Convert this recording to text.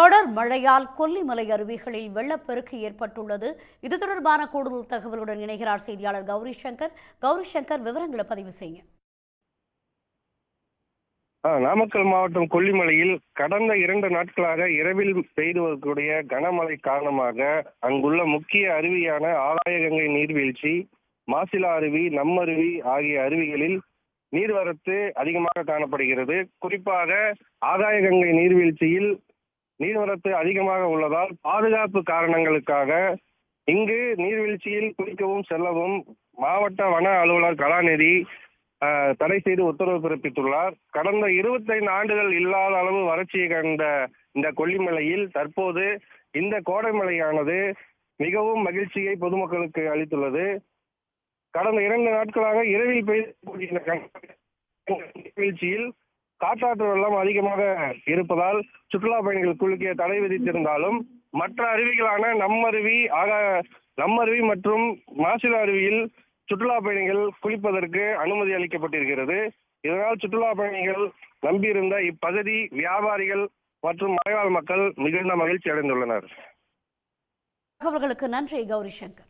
தொடர் மழையால் கொல்லிமலை அருவிகளில் வெள்ளப்பெருக்கு ஏற்பட்டுள்ளது. இது தொடர்பான கூடுதல் தகவலுடன் இணைகிறார் செய்தியாளர் கௌரி சங்கர். கௌரி சங்கர் விவரங்களை பதிவு செய்ய நாமக்கல் மாவட்டம் கொல்லிமலையில் கடந்த இரண்டு நாட்களாக இரவில் பெய்து வரக்கூடிய கனமழை காரணமாக அங்குள்ள முக்கிய அருவியான ஆலாயகங்கை நீர்வீழ்ச்சி மாசிலா அருவி நம்மருவி ஆகிய அருவிகளில் நீர்வரத்து அதிகமாக காணப்படுகிறது. குறிப்பாக ஆகாயகங்கை நீர்வீழ்ச்சியில் நீர்வரத்து அதிகமாக உள்ளதால் பாதுகாப்பு காரணங்களுக்காக இங்கு நீர்வீழ்ச்சியில் குளிக்கவும் செல்லவும் மாவட்ட வன அலுவலர் கலாநிதி தடை செய்து உத்தரவு பிறப்பித்துள்ளார். கடந்த 25 ஆண்டுகள் இல்லாத அளவு வறட்சியை கண்ட இந்த கொல்லிமலையில் தற்போது இந்த கோடைமலையானது மிகவும் மகிழ்ச்சியை பொதுமக்களுக்கு அளித்துள்ளது. கடந்த இரண்டு நாட்களாக இரவில் பெய்த வீழ்ச்சியில் காற்றாற்று வெள்ளம் அதிகமாக இருப்பதால் சுற்றுலா பயணிகள் குளிக்க தடை விதித்திருந்தாலும் மற்ற அருவிகளான நம்மருவி ஆகா நம்மருவி மற்றும் மாசிலா அருவியில் சுற்றுலா பயணிகள் குளிப்பதற்கு அனுமதி அளிக்கப்பட்டிருக்கிறது. இதனால் சுற்றுலா பயணிகள் நம்பியிருந்த இப்பகுதி வியாபாரிகள் மற்றும் மலைவாழ் மக்கள் மிகுந்த மகிழ்ச்சி அடைந்துள்ளனர். தகவல்களுக்கு நன்றி கௌரி சங்கர்.